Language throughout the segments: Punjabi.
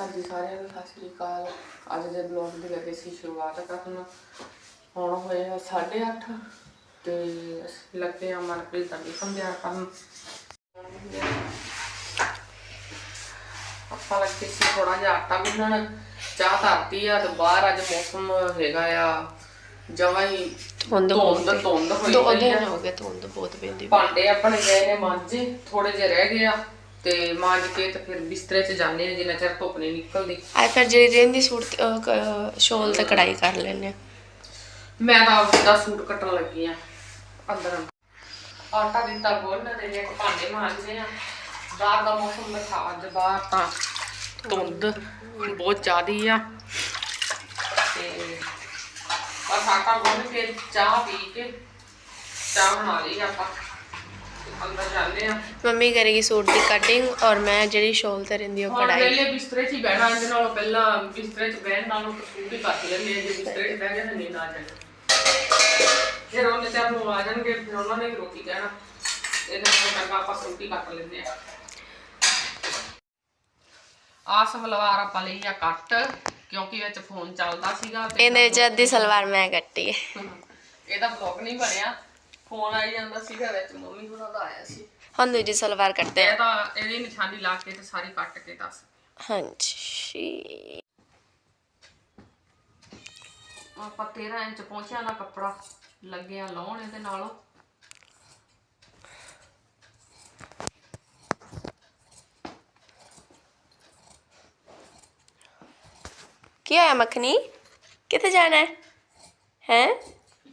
ਹਾਂਜੀ ਸਾਰਿਆਂ ਨੂੰ ਸਤਿ ਸ਼੍ਰੀ ਅਕਾਲ। ਅੱਜ ਦੇ ਬਲੌਗ ਦੀ ਲੱਗੇ ਸੀ ਸ਼ੁਰੂਆਤ ਕਰਨ। ਹੁਣ ਹੋਏ ਆ 8:30 ਤੇ ਅਸੀਂ ਲੱਗੇ ਆ ਮਨਪ੍ਰੀਤ ਦਾ ਟਿਫਨ ਤਿਆਰ ਕਰਨ। ਆਪਾਂ ਲੱਗੇ ਸੀ ਥੋੜਾ ਜਿਹਾ ਆਟਾ ਗੁੰਨਣ। ਚਾਹ ਧਰਤੀ ਆ ਤੇ ਬਾਹਰ ਅੱਜ ਮੌਸਮ ਹੈਗਾ ਆ। ਜਮਾਂ ਹੀ ਧੁੰਦ ਧੁੰਦ ਧੁੰਦ ਹੋਈ ਦੋ ਦਿਨ ਹੋ ਗਏ ਧੁੰਦ ਬਹੁਤ ਪੈਂਦੀ। ਭਾਂਡੇ ਆਪਣੇ ਗਏ ਨੇ ਮਾਂਜੇ ਥੋੜੇ ਜਿਹੇ ਰਹਿ ਗਏ ਆ। ਤੇ ਮਾਂਜ ਕੇ ਤੇ ਫਿਰ ਬਿਸਤਰੇ 'ਚ ਜਾਂਦੇ ਆ ਜਿੰਨਾ ਚਿਰ ਧੁੱਪ ਨਹੀਂ ਨਿਕਲਦੀ। ਆਈ ਫਿਰ ਜਿਹੜੀ ਰਹਿੰਦੀ ਸੂਟ ਤੇ, ਅਹ, ਕ- ਸ਼ੋਲ ਤੇ ਕਢਾਈ ਕਰ ਲੈਨੇ ਆ। ਮੈਂ ਤਾਂ ਆਪਦਾ ਸੂਟ ਕੱਟਣ ਲੱਗੀ ਆ ਅੰਦਰ। ਆਟਾ ਦਿੱਤਾ ਗੁੰਨ ਤੇ ਜੇ ਭਾਂਡੇ ਮਾਂਜਦੇ ਆ। ਬਾਹਰ ਦਾ ਮੌਸਮ ਦਿਖਾ ਅੱਜ ਬਾਹਰ ਤਾਂ ਧੁੰਦ ਬਹੁਤ ਜ਼ਿਆਦੀ ਆ। ਤੇ ਬਸ ਆਟਾ ਗੁੰਨ ਕੇ ਚਾਹ ਪੀ ਕੇ ਚਾਹ ਬਣਾ ਲਈ ਆਪਾਂ। ਅੰਦਰ ਜਾਂਦੇ ਆ। ਮੰਮੀ ਕਰੇਗੀ ਸੂਟ ਦੀ ਕਟਿੰਗ ਔਰ ਮੈਂ ਜਿਹੜੀ ਸ਼ੋਲ ਤੇ ਰਹਿੰਦੀ ਉਹ ਹੁਣ ਕਢਾਈ। ਵੇਲੇ ਬਿਸਤਰੇ 'ਚ ਹੀ ਬਹਿਣਾ ਇਹਦੇ ਨਾਲੋਂ ਪਹਿਲਾਂ ਬਿਸਤਰੇ 'ਚ ਬਹਿਣ ਨਾਲੋਂ ਤਾਂ ਸੂਟ ਹੀ ਕੱਟ ਲੈਂਦੇ ਆ ਜੇ ਬਿਸਤਰੇ 'ਚ ਬਹਿ ਗਏ ਤਾਂ ਨੀਂਦ ਆ ਜਾਣੀ। ਫਿਰ ਉਹਨੇ ਤੇ ਨੂੰ ਆ ਜਾਣਗੇ ਫਿਰ ਉਹਨਾਂ ਨੇ ਵੀ ਰੋਟੀ ਕਹਿਣਾ। ਇਹਦੇ ਨਾਲੋਂ ਚੰਗਾ ਆਪਾਂ ਸੂਟ ਹੀ ਕੱਟ ਲੈਂਦੇ ਆ। ਆਸ ਵਲਵਾਰ ਆਪਾਂ ਲਈ ਆ ਕੱਟ ਕਿਉਂਕਿ ਵਿੱਚ ਫੋਨ ਚੱਲਦਾ ਸੀਗਾ ਤੇ ਇਹਦੇ ਵਿੱਚ ਅੱਧੀ ਸਲਵਾਰ ਮੈਂ ਕੱਟੀ ਹੈ ਇਹਦਾ ਬਲੌਗ ਨਹੀਂ ਬਣਿਆ। ਫੋਨ ਆਈ ਜਾਂਦਾ ਸੀਗਾ ਵਿੱਚ ਮੰਮੀ ਹੁਣਾਂ ਦਾ ਆਇਆ ਸੀ। ਹੁਣ ਦੂਜੀ ਸਲਵਾਰ ਕੱਟਦੇ ਆ। ਤਾਂ ਇਹਦੀ ਨਿਸ਼ਾਨੀ ਲਾ ਕੇ ਤੇ ਸਾਰੀ ਕੱਟ ਕੇ ਦੱਸ। ਹਾਂਜੀ। ਆਪਾਂ 13 ਇੰਚ ਪਹੁੰਚਿਆ ਨਾ ਕੱਪੜਾ ਲੱਗਿਆ ਲਾਉਣ ਇਹਦੇ ਨਾਲੋਂ। ਕੀ ਹੋਇਆ ਮੱਖਣੀ? ਕਿੱਥੇ ਜਾਣਾ ਹੈ? ਹੈ?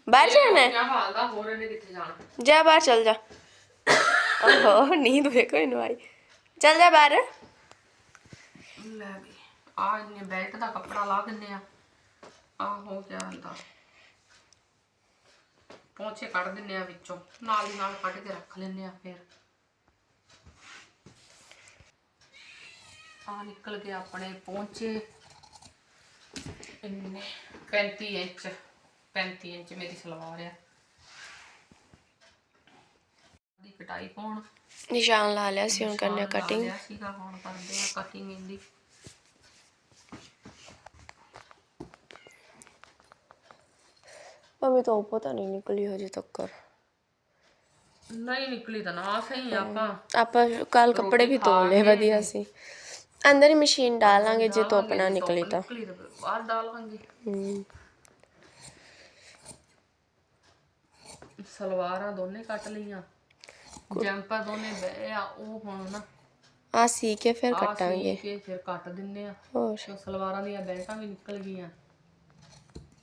ਬਾਹਰ ਜਾਣਾ ਹੈ? ਕਿਆ ਹਾਲ ਦਾ ਹੋਰ ਇਹਨੇ ਕਿੱਥੇ ਜਾਣਾ? ਜਾ ਬਾਹਰ ਚਲ ਜਾ। ਓਹੋ ਨੀਂਦ ਵੇਖੋ ਇਹਨੂੰ ਆਈ। ਚਲ ਜਾ ਬਾਹਰ। ਲੈ ਵੀ ਆ ਇਹਨੇ ਬੈਲਟ ਦਾ ਕੱਪੜਾ ਲਾ ਦਿੰਨੇ ਆ। ਆ ਹੋ ਗਿਆ ਹੁੰਦਾ ਕੱਢ ਦਿੰਨੇ ਆ ਵਿੱਚੋਂ। ਨਾਲ ਦੀ ਨਾਲ ਕੱਢ ਕੇ ਰੱਖ ਲੈਂਦੇ ਆ ਫਿਰ। ਆ ਨਿਕਲ ਕੇ ਆਪਣੇ ਪਹੁੰਚੇ ਇੰਨੇ 35 ਇੰਚ। 35 ਇੰਚ ਮੇਰੀ ਸਲਵਾਰ ਆ। ਦੀ ਕਟਾਈ ਪਾਉਣ। ਨਿਸ਼ਾਨ ਲਾ ਲਿਆ ਸੀ ਹੁਣ ਕਰਨੇ ਕਟਿੰਗ ਸੀਗਾ ਹੁਣ ਕਰਦੇ ਆ ਕਟਿੰਗ ਇਹਦੀ। ਮੰਮੀ ਤੋਂ ਪਤਾ ਨਹੀਂ ਨਿਕਲੀ ਹਜੇ ਤੱਕ। ਨਹੀਂ ਨਿਕਲੀ ਤਾਂ ਨਾ ਸਹੀ ਆਪਾਂ। ਆਪਾਂ ਕੱਲ ਕੱਪੜੇ ਵੀ ਧੋ ਲਏ ਵਧੀਆ ਸੀ। ਅੰਦਰ ਹੀ ਮਸ਼ੀਨ ਡਾਲਾਂਗੇ ਜੇ ਧੁੱਪ ਨਾ ਨਿਕਲੀ ਤਾਂ। ਨਿਕਲੀ ਤਾਂ ਬਾਹਰ ਡਾਲਾਂਗੇ। ਸਲਵਾਰਾਂ ਦੋਨੇ ਕੱਟ ਲਈਆਂ। ਜੰਪਰ ਦੋਨੇ ਬਹਿ ਆ ਉਹ ਹੁਣ ਨਾ ਆ ਸੀ ਕੇ ਫਿਰ ਆਹ ਸੀ ਕੱਟਾਂਗੇ। ਕੇ ਫਿਰ ਕੱਟ ਦਿੰਨੇ ਆ। ਹੋਰ। ਤੇ ਸਲਵਾਰਾਂ ਦੀਆਂ ਬੈਲਟਾਂ ਵੀ ਨਿਕਲ ਗਈਆਂ।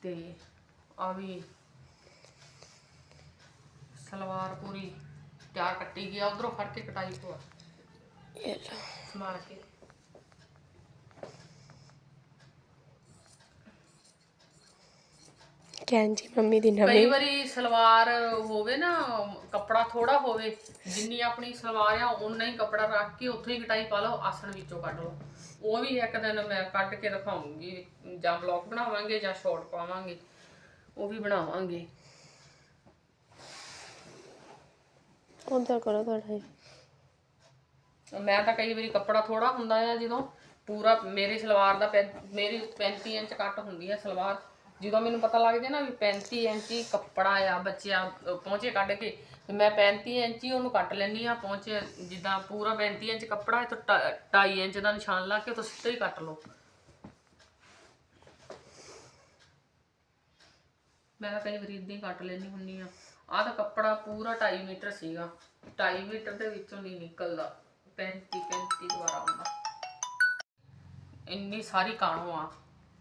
ਤੇ ਆ ਵੀ ਸਲਵਾਰ ਪੂਰੀ ਤਿਆਰ ਕੱਟੀ ਗਿਆ ਉਧਰੋਂ ਫੜ ਕੇ ਕਟਾਈ ਪਵਾ ਇਹ ਲਓ। ਸਮਾਰ ਕੇ। ਕੈਂਜੀ ਮੰਮੀ ਦੀ ਕਈ ਨਵੀਂ। ਵਾਰੀ ਸਲਵਾਰ ਹੋਵੇ ਨਾ ਕੱਪੜਾ ਥੋੜਾ ਹੋਵੇ ਜਿੰਨੀ ਆਪਣੀ ਸਲਵਾਰ ਆ ਉਨਾ ਹੀ ਕੱਪੜਾ ਰੱਖ ਕੇ ਉੱਥੇ ਹੀ ਕਟਾਈ ਪਾ ਲਓ ਆਸਣ ਵਿੱਚੋਂ ਕੱਢ ਲਓ। ਉਹ ਵੀ ਇੱਕ ਦਿਨ ਮੈਂ ਕੱਢ ਕੇ ਦਿਖਾਉਂਗੀ ਜਾਂ ਬਲੌਗ ਬਣਾਵਾਂਗੇ ਜਾਂ ਸ਼ਾਰਟ ਪਾਵਾਂਗੇ ਉਹ ਵੀ ਬਣਾਵਾਂਗੇ। ਉਧਰ ਕਰੋ ਥੋੜਾ ਮੈਂ ਤਾਂ ਕਈ ਵਾਰੀ ਕੱਪੜਾ ਥੋੜਾ ਹੁੰਦਾ ਆ ਜਦੋਂ ਪੂਰਾ ਮੇਰੀ ਸਲਵਾਰ ਦਾ ਪੈ- ਮੇਰੀ 35 ਇੰਚ ਕੱਟ ਹੁੰਦੀ ਆ ਸਲਵਾਰ ਜਦੋਂ ਮੈਨੂੰ ਪਤਾ ਲੱਗ ਜੇ ਨਾ ਵੀ 35 ਇੰਚ ਹੀ ਕੱਪੜਾ ਆ, ਬੱਚਿਆਂ ਪਹੁੰਚੇ ਕੱਢ ਕੇ ਤੇ ਮੈਂ 35 ਇੰਚ ਹੀ ਉਹਨੂੰ ਕੱਟ ਲੈਣੀ ਆ ਪਹੁੰਚੇ ਜਿੱਦਾਂ ਪੂਰਾ 35 ਇੰਚ ਕੱਪੜਾ ਹੈ ਤਾਂ 2.5 ਇੰਚ ਦਾ ਨਿਸ਼ਾਨ ਲਾ ਕੇ ਉਹ ਸਿੱਧਾ ਹੀ ਕੱਟ ਲਓ। ਮੈਂ ਤਾਂ ਕਈ ਵਾਰੀ ਇਦਾਂ ਹੀ ਕੱਟ ਲੈਣੀ ਹੁੰਨੀ ਆ ਆਹ ਤਾਂ ਕੱਪੜਾ ਪੂਰਾ 2.5 ਮੀਟਰ ਸੀਗਾ। 2.5 ਮੀਟਰ ਦੇ ਵਿੱਚੋਂ ਨਹੀਂ ਨਿਕਲਦਾ। 35 35 ਦੁਬਾਰਾ ਆਉਂਦਾ। ਇੰਨੀ ਸਾਰੀ ਕਾਣੋ ਆ।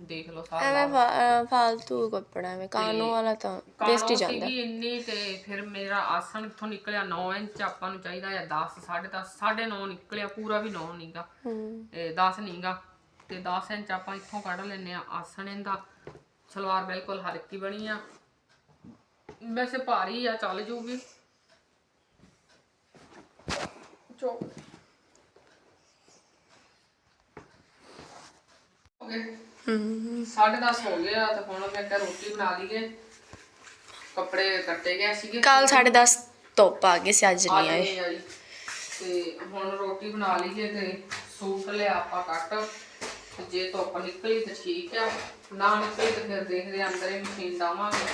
ਦੇਖ ਲਓ ਸਾਰਾ ਐਵੇਂ ਫਾ- ਅਹ ਫਾਲਤੂ ਕੱਪੜਾ ਐਵੇਂ ਕਾਨੋ ਵਾਲਾ ਤਾਂ ਵੇਸਟ ਹੀ ਜਾਂਦਾ। ਸੀਗੀ ਇੰਨੀ ਤੇ ਫਿਰ ਮੇਰਾ ਆਸਣ ਇੱਥੋਂ ਨਿਕਲਿਆ 9 ਇੰਚ ਆਪਾਂ ਨੂੰ ਚਾਹੀਦਾ ਆ 10 10.5 9.5 ਨਿਕਲਿਆ ਪੂਰਾ ਵੀ 9 ਨਹੀਂਗਾ ਹਮ, ਤੇ 10 ਨਹੀਂਗਾ ਤੇ 10 ਇੰਚ ਆਪਾਂ ਇੱਥੋਂ ਕੱਢ ਲੈਨੇ ਆ ਆਸਣ ਇਹਦਾ। ਸਲਵਾਰ ਬਿਲਕੁਲ ਹਲਕੀ ਬਣੀ ਆ। ਵੈਸੇ ਭਾਰੀ ਆ ਚੱਲ ਜੂਗੀ। ਚੋ। ਹੋ ਗਏ। ਸਾਢੇ ਦਸ ਹੋ ਗਏ ਆ ਤੇ ਹੁਣ ਮੈਂ ਕਿਹਾ ਰੋਟੀ ਬਣਾ ਲਈਏ। ਕੱਪੜੇ ਕੱਟੇ ਗਏ ਸੀਗੇ। ਕੱਲ 10:30 ਧੁੱਪ ਆ ਗਈ ਸੀ ਅੱਜ ਨਹੀਂ ਆਏ। ਆਈ। ਤੇ ਹੁਣ ਰੋਟੀ ਬਣਾ ਲਈਏ ਤੇ ਸੂਟ ਲਿਆ ਆਪਾਂ ਕੱਟ। ਤੇ ਜੇ ਧੁੱਪ ਨਿਕਲੀ ਤਾਂ ਠੀਕ ਆ। ਨਾ ਨਿਕਲੀ ਤਾਂ ਫਿਰ ਦੇਖਦੇ ਆ ਅੰਦਰ ਹੀ ਮਸ਼ੀਨ ਲਾਵਾਂਗੇ।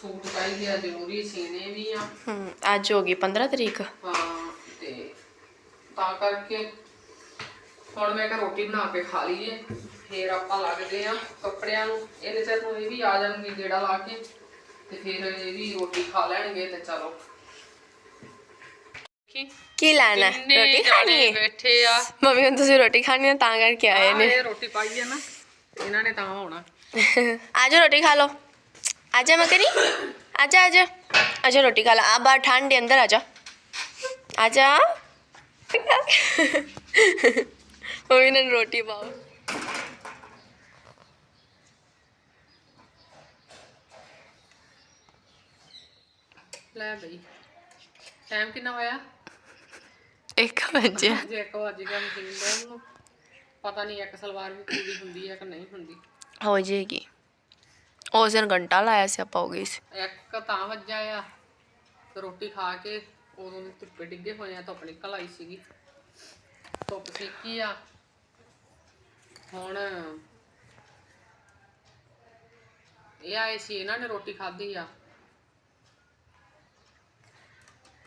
ਸੂਟ ਚਾਹੀਦੇ ਆ ਜ਼ਰੂਰੀ ਸੀਨੇ ਵੀ ਆ। ਹਮ ਅੱਜ ਹੋ ਗਈ 15 ਤਰੀਕ। ਹਾਂ ਤੇ ਤਾਂ ਕਰਕੇ ਹੁਣ ਮੈਂ ਕਿਹਾ ਰੋਟੀ ਬਣਾ ਕੇ ਖਾ ਲਈਏ। ਫੇਰ ਆਪਾਂ ਲੱਗਦੇ ਆ ਕੱਪੜਿਆਂ ਨੂੰ ਇਹਦੇ ਚਿਰ ਨੂੰ ਇਹ ਵੀ ਆ ਜਾਣਗੇ ਜਿਹੜਾ ਲਾ ਕੇ ਤੇ ਫੇਰ ਇਹ ਵੀ ਰੋਟੀ ਖਾ ਲੈਣਗੇ ਤੇ ਚਲੋ। ਕੀ ਲੈਣਾ ਰੋਟੀ ਖਾਣੀ ਹੈ? ਬੈਠੇ ਆ। ਮੰਮੀ ਹੁਣ ਤੁਸੀਂ ਰੋਟੀ ਖਾਣੀ ਹੈ ਤਾਂ ਕਰਕੇ ਆਏ ਨੇ। ਰੋਟੀ ਪਾਈ ਹੈ ਨਾ ਇਹਨਾਂ ਨੇ ਤਾਂ ਹੋਣਾ ਆਜੋ ਰੋਟੀ ਖਾ ਲਓ। ਆਜਾ ਮਕਰੀ? ਆਜਾ ਆਜਾ। ਆਜਾ ਰੋਟੀ ਖਾ ਲਾ। ਆ ਬਾਹਰ ਠੰਡ ਦੇ ਅੰਦਰ ਆਜਾ। ਆਜਾ। ਮੰਮੀ ਨੇ ਰੋਟੀ ਪਾਓ। ਲੈ ਬਈ। ਟਾਈਮ ਕਿੰਨਾ ਹੋਇਆ? ਇੱਕ ਵਜੇ। ਜੇ ਇੱਕ ਵਜ ਗਿਆ ਮਸ਼ੀਨ ਪਤਾ ਨਹੀਂ ਇੱਕ ਸਲਵਾਰ ਵੀ ਪੂਰੀ ਹੁੰਦੀ ਹੈ ਕਿ ਨਹੀਂ ਹੁੰਦੀ। ਹੋ ਜਾਏਗੀ ਉਸ ਦਿਨ ਘੰਟਾ ਲਾਇਆ ਸੀ ਆਪਾਂ ਹੋ ਗਈ ਸੀ ਇੱਕ ਤਾਂ ਵੱਜਾ ਆ। ਤੇ ਰੋਟੀ ਖਾ ਕੇ ਉਦੋਂ ਦੇ ਧੁੱਪੇ ਡਿੱਗੇ ਹੋਏ ਆ ਧੁੱਪ ਨਿਕਲ ਆਈ ਸੀਗੀ। ਧੁੱਪ ਸੇਕੀ ਆ। ਹੁਣ ਇਹ ਆਏ ਸੀ ਇਹਨਾਂ ਨੇ ਰੋਟੀ ਖਾਧੀ ਆ।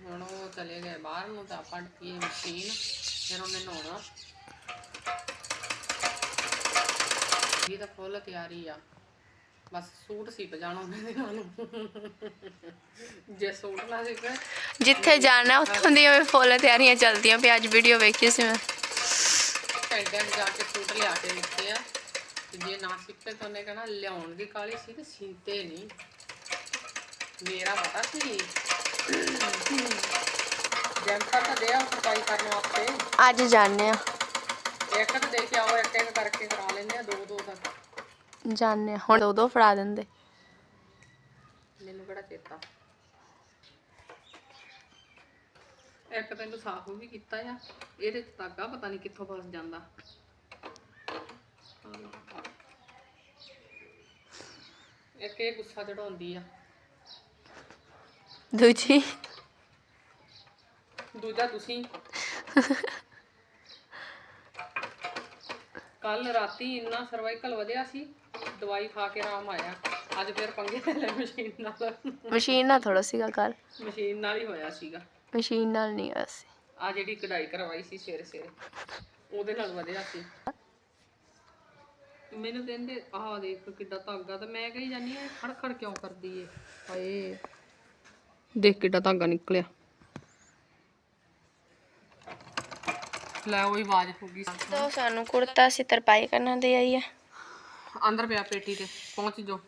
ਹੁਣ ਉਹ ਚਲੇ ਗਏ ਬਾਹਰ ਨੂੰ ਤਾਂ ਆਪਾਂ ਕੀ ਮਸ਼ੀਨ ਫਿਰ ਉਹਨੇ ਨਹਾਉਣਾ। ਇਹ ਤਾਂ ਫੁੱਲ ਤਿਆਰੀ ਆ। ਬਸ ਸੂਟ ਸੀ ਪਜਾਣਾ ਉਹਨਾਂ ਦੇ ਨਾਲ। ਜੇ ਸੂਟ ਨਾ ਸੀ ਜਿੱਥੇ ਜਾਣਾ ਉੱਥੋਂ ਦੀਆਂ ਵੀ ਫੁੱਲ ਤਿਆਰੀਆਂ ਚੱਲਦੀਆਂ ਪਈ ਅੱਜ ਵੀਡੀਓ ਵੇਖੀ ਸੀ ਮੈਂ। ਨੂੰ ਜਾ ਕੇ ਸੂਟ ਲਿਆ ਕੇ ਦਿੱਤੇ ਆ। ਤੇ ਜੇ ਨਾ ਸਿੱਖੇ ਤਾਂ ਉਹਨੇ ਕਹਿਣਾ ਲਿਆਉਣ ਦੀ ਕਾਲੀ ਸੀ ਤੇ ਸੀਤੇ ਨਹੀਂ। ਮੇਰਾ ਪਤਾ ਸੀ। ਜੈਂਪਰ ਤਾਂ ਦੇ ਆ ਸਫ਼ਾਈ ਕਰਨ ਵਾਸਤੇ। ਅੱਜ ਜਾਣੇ ਆ। ਇੱਕ ਤਾਂ ਦੇ ਕੇ ਆਓ ਇੱਕ ਇੱਕ ਕਰਕੇ ਕਰਾ ਲੈਂਦੇ ਆ ਦੋ ਦੋ ਤੱਕ ਜਾਣੇ ਆ। ਹੁਣ ਦੋ ਦੋ ਫੜਾ ਦਿੰਦੇ। ਮੈਨੂੰ ਕਿਹੜਾ ਚੇਤਾ। ਇੱਕ ਤੈਨੂੰ ਸਾਫ਼ ਵੀ ਕੀਤਾ ਆ ਇਹਦੇ ਚ ਧਾਗਾ ਪਤਾ ਨਹੀਂ ਕਿੱਥੋਂ ਫਸ ਜਾਂਦਾ। ਇੱਕ ਇਹ ਗੁੱਸਾ ਚੜਾਉਂਦੀ ਆ। ਦੂਜੀ। ਦੂਜਾ ਤੁਸੀਂ। ਕੱਲ ਰਾਤੀ ਇੰਨਾ ਸਰਵਾਈਕਲ ਵਧਿਆ ਸੀ ਦਵਾਈ ਖਾ ਕੇ ਆਰਾਮ ਆਇਆ। ਅੱਜ ਫਿਰ ਪੰਗੇ ਲੈ ਲਏ ਮਸ਼ੀਨ ਨਾਲ। ਮਸ਼ੀਨ ਨਾਲ ਥੋੜਾ ਸੀਗਾ ਕੱਲ ਮਸ਼ੀਨ ਨਾਲ ਹੀ ਹੋਇਆ ਸੀਗਾ। ਮਸ਼ੀਨ ਨਾਲ ਨਹੀਂ ਹੋਇਆ ਸੀ। ਆ ਜਿਹੜੀ ਕਢਾਈ ਕਰਵਾਈ ਸੀ ਸਵੇਰੇ ਸਵੇਰੇ ਉਹਦੇ ਨਾਲ ਵਧਿਆ ਸੀ। ਮੈਨੂੰ ਕਹਿੰਦੇ ਆਹ ਦੇਖ ਕਿੱਡਾ ਧਾਗਾ ਤਾਂ ਮੈਂ ਕਹੀ ਜਾਨੀ ਆ ਖੜ ਖੜ ਕਿਉਂ ਕਰਦੀ ਏ? ਹਾਏ। ਦੇਖ ਕਿੱਡਾ ਧਾਗਾ ਨਿਕਲਿਆ। ਲੈ ਉਹੀ ਆਵਾਜ਼ ਹੋ ਗਈ। ਤੋ ਸਾਨੂੰ ਕੁੜਤਾ ਸੀ ਤਰਪਾਈ ਕਰਨ ਦੇ ਆਈ ਹੈ ਅੰਦਰ ਪਿਆ ਪੇਟੀ ਤੇ ਪਹੁੰਚ ਜੋ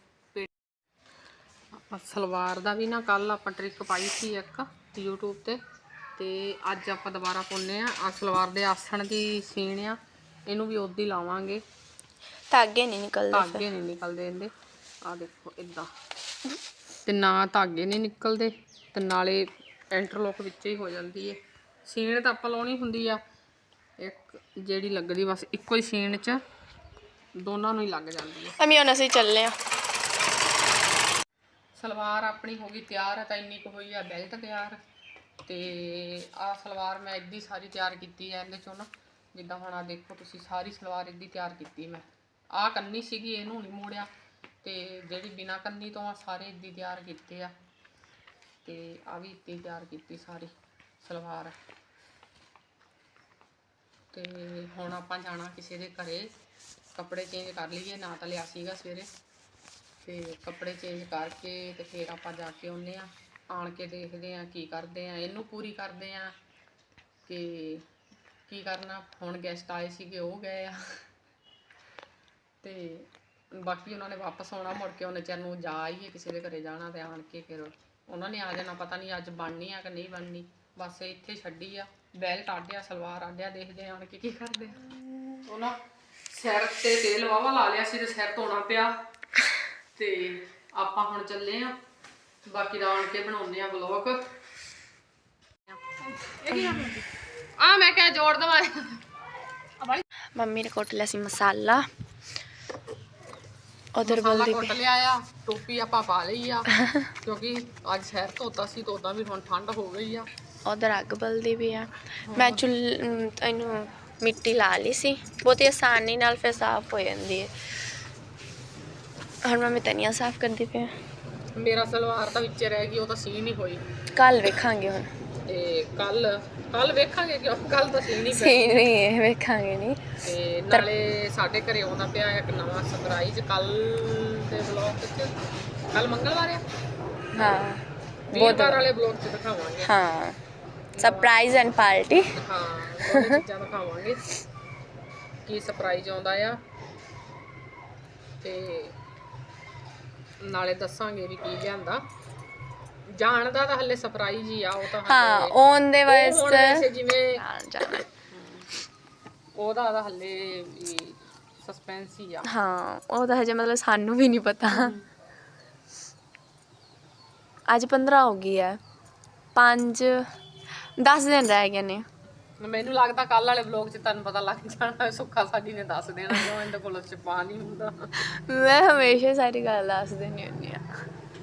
ਆਪਾਂ ਸਲਵਾਰ ਦਾ ਵੀ ਨਾ ਕੱਲ ਆਪਾਂ ਟ੍ਰਿਕ ਪਾਈ ਸੀ ਇੱਕ YouTube ਤੇ ਤੇ ਅੱਜ ਆਪਾਂ ਦੁਬਾਰਾ ਪਾਉਨੇ ਆ ਆ ਸਲਵਾਰ ਦੇ ਆਸਣ ਦੀ ਸੀਣ ਆ ਇਹਨੂੰ ਵੀ ਉਦੋਂ ਹੀ ਲਾਵਾਂਗੇ। ਧਾਗੇ ਨਹੀਂ ਨਿਕਲਦੇ ਧਾਗੇ ਨਹੀਂ ਨਿਕਲਦੇ ਇਹਦੇ। ਆ ਦੇਖੋ ਇਦਾਂ ਤੇ ਨਾ ਧਾਗੇ ਨਹੀਂ ਨਿਕਲਦੇ। ਤੇ ਨਾਲੇ ਇੰਟਰਲੋਕ ਵਿੱਚ ਹੀ ਹੋ ਜਾਂਦੀ ਏ। ਸੀਣ ਤਾਂ ਆਪਾਂ ਲਾਉਣੀ ਹੁੰਦੀ ਆ। ਇੱਕ ਜਿਹੜੀ ਲੱਗਦੀ ਬਸ ਇੱਕੋ ਹੀ ਸੀਣ 'ਚ ਦੋਨਾਂ ਨੂੰ ਹੀ ਲੱਗ ਜਾਂਦੀ ਹੈ ਅਮੀ ਹੁਣ ਅਸੀਂ ਚੱਲੇ ਆ। ਸਲਵਾਰ ਆਪਣੀ ਹੋ ਗਈ ਤਿਆਰ ਹੈ ਤਾਂ ਇੰਨੀ ਕੁ ਹੋਈ ਆ ਬੈਲਟ ਤਿਆਰ। ਤੇ ਆ ਸਲਵਾਰ ਮੈਂ ਇੱਦੀ ਸਾਰੀ ਤਿਆਰ ਕੀਤੀ ਹੈ ਇਹਦੇ ਚੋਂ ਨਾ। ਜਿੱਦਾਂ ਹੁਣ ਆ ਦੇਖੋ ਤੁਸੀਂ ਸਾਰੀ ਸਲਵਾਰ ਇੱਦੀ ਤਿਆਰ ਕੀਤੀ ਮੈਂ। ਆ ਕੰਨੀ ਸੀਗੀ ਇਹਨੂੰ ਨਹੀਂ ਮੋੜਿਆ। ਤੇ ਜਿਹੜੀ ਬਿਨਾ ਕੰਨੀ ਤੋਂ ਆ ਸਾਰੇ ਇੱਦੀ ਤਿਆਰ ਕੀਤੇ ਆ। ਤੇ ਆ ਵੀ ਇੱਦੀ ਤਿਆਰ ਕੀਤੀ ਸਾਰੀ ਸਲਵਾਰ। ਤੇ ਹੁਣ ਆਪਾਂ ਜਾਣਾ ਕਿਸੇ ਦੇ ਘਰੇ। ਕੱਪੜੇ ਚੇਂਜ ਕਰ ਲਈਏ, ਨਾ ਤਾਂ ਲਿਆ ਸੀਗਾ ਸਵੇਰੇ। ਤੇ ਕੱਪੜੇ ਚੇਂਜ ਕਰਕੇ ਤੇ ਫਿਰ ਆਪਾਂ ਜਾ ਕੇ ਆਉਂਦੇ ਆ ਆਣ ਕੇ ਦੇਖਦੇ ਆ ਕੀ ਕਰਦੇ ਆ ਇਹਨੂੰ ਪੂਰੀ ਕਰਦੇ ਆ ਕਿ ਕੀ ਕਰਨਾ। ਹੁਣ ਗੈਸਟ ਆਏ ਸੀਗੇ, ਉਹ ਗਏ ਆ। ਤੇ ਬਾਕੀ ਉਹਨਾਂ ਨੇ ਵਾਪਸ ਆਉਣਾ, ਮੁੜ ਕੇ ਉਹਨੇ ਚਿਰ ਨੂੰ ਜਾ ਆਈਏ ਕਿਸੇ ਦੇ ਘਰੇ ਜਾਣਾ ਤੇ ਆਣ ਕੇ ਫਿਰ ਉਹਨਾਂ ਨੇ ਆ ਜਾਣਾ ਪਤਾ ਨਹੀਂ ਅੱਜ ਬਣਨੀ ਆ ਕਿ ਨਹੀਂ ਬਣਨੀ। ਬਸ ਇੱਥੇ ਛੱਡੀ ਆ ਬੈਲਟ ਆਡਿਆ ਸਲਵਾਰ ਆਡਿਆ ਦੇਖਦੇ ਆ ਆਣ ਕੇ ਕੀ ਕਰਦੇ ਆ। ਉਹਨਾਂ ਸਿਰ ਤੇ ਤੇਲ ਵਾਵਾ ਲਾ ਲਿਆ ਸੀ ਤੇ ਸਿਰ ਧੋਣਾ ਪਿਆ। ਤੇ ਆਪਾਂ ਹੁਣ ਚੱਲੇ ਆ। ਬਾਕੀ ਦਾ ਆਣ ਕੇ ਬਣਾਉਨੇ ਆ ਵਲੌਗ ਆ ਮੈਂ ਕਿਹਾ ਜੋੜ ਦਵਾਂ। ਮੰਮੀ ਨੇ ਕੁੱਟ ਲਿਆ ਸੀ ਮਸਾਲਾ। ਉਧਰ ਮਸਾਲਾ ਬੋਲਦੀ ਕੁੱਟ ਲਿਆ ਆ ਟੋਪੀ ਆਪਾਂ ਪਾ ਲਈ ਆ ਕਿਉਂਕਿ ਅੱਜ ਸਿਰ ਧੋਤਾ ਸੀ ਤਾਂ ਵੀ ਹੁਣ ਠੰਡ ਹੋ ਗਈ ਆ। ਉਧਰ ਅੱਗ ਬਲਦੀ ਵੀ ਆ। ਮੈਂ ਚੁੱਲ ਇਹਨੂੰ ਮਿੱਟੀ ਲਾ ਲਈ ਸੀ। ਬਹੁਤ ਹੀ ਆਸਾਨੀ ਨਾਲ ਫਿਰ ਸਾਫ਼ ਹੋ ਜਾਂਦੀ ਹੈ ਹੁਣ ਮੈਂ ਤਨੀਆਂ ਸਾਫ਼ ਕਰਦੀ ਪਈ ਮੇਰਾ ਸਲਵਾਰ ਤਾਂ ਵਿੱਚ ਰਹਿ ਗਈ ਉਹ ਤਾਂ ਸੀ ਨਹੀਂ ਹੋਈ। ਕੱਲ ਵੇਖਾਂਗੇ ਹੁਣ। ਤੇ ਕੱਲ ਕੱਲ ਵੇਖਾਂਗੇ ਕਿਉਂ ਕੱਲ ਤਾਂ ਸੀ ਨਹੀਂ ਸਹੀ ਨਹੀਂ ਹੈ ਵੇਖਾਂਗੇ ਨਹੀਂ। ਤੇ ਨਾਲੇ ਸਾਡੇ ਘਰੇ ਆਉਂਦਾ ਪਿਆ ਇੱਕ ਨਵਾਂ ਸਰਪ੍ਰਾਈਜ਼ ਕੱਲ ਦੇ ਵਲੌਗ ਵਿੱਚ। ਕੱਲ ਮੰਗਲਵਾਰ ਆ। ਹਾਂ ਵੀਰਵਾਰ ਵਾਲੇ ਵਲੌਗ 'ਚ ਦਿਖਾਵਾਂਗੇ। ਹਾਂ ਸਰਪ੍ਰਾਈਜ਼ ਐਂਡ ਪਾਰਟੀ ਹਾਂ ਉਹ ਚੀਜ਼ਾਂ ਦਿਖਾਵਾਂਗੇ। ਕੀ ਸਰਪ੍ਰਾਈਜ਼ ਆਉਂਦਾ ਆ। ਤੇ ਨਾਲੇ ਦੱਸਾਂਗੇ ਵੀ ਕੀ ਲਿਆਂਦਾ। ਜਾਣਦਾ ਤਾਂ ਹੱਲੇ ਸਰਪ੍ਰਾਈਜ਼ ਹੀ ਆ ਉਹ ਤਾਂ ਹਾਂ ਔਨ ਦੇ ਵਾਸਤੇ। ਵੈਸੇ ਜਿਵੇਂ ਜਾਣਾ। ਉਹਦਾ ਤਾਂ ਹੱਲੇ ਸਸਪੈਂਸ ਹੀ ਆ। ਹਾਂ ਉਹ ਤਾਂ ਹਜੇ ਮਤਲਬ ਸਾਨੂੰ ਵੀ ਨਹੀਂ ਪਤਾ। ਅੱਜ 15 ਹੋ ਗਈ ਹੈ। 5 10 ਦਿਨ ਰਹਿ ਗਏ ਨੇ। ਮੈਨੂੰ ਲੱਗਦਾ ਕੱਲ ਵਾਲੇ ਵਲੌਗ 'ਚ ਤੁਹਾਨੂੰ ਪਤਾ ਲੱਗ ਜਾਣਾ ਸੁੱਖਾ ਸਾਡੀ ਨੇ ਦੱਸ ਦੇਣਾ ਕਿਉਂ ਇਹਦੇ ਕੋਲ ਛਪਾ ਨਹੀਂ ਹੁੰਦਾ। ਮੈਂ ਹਮੇਸ਼ਾ ਸਾਰੀ ਗੱਲ ਦੱਸ ਦਿੰਦੀ ਹੁੰਦੀ ਆ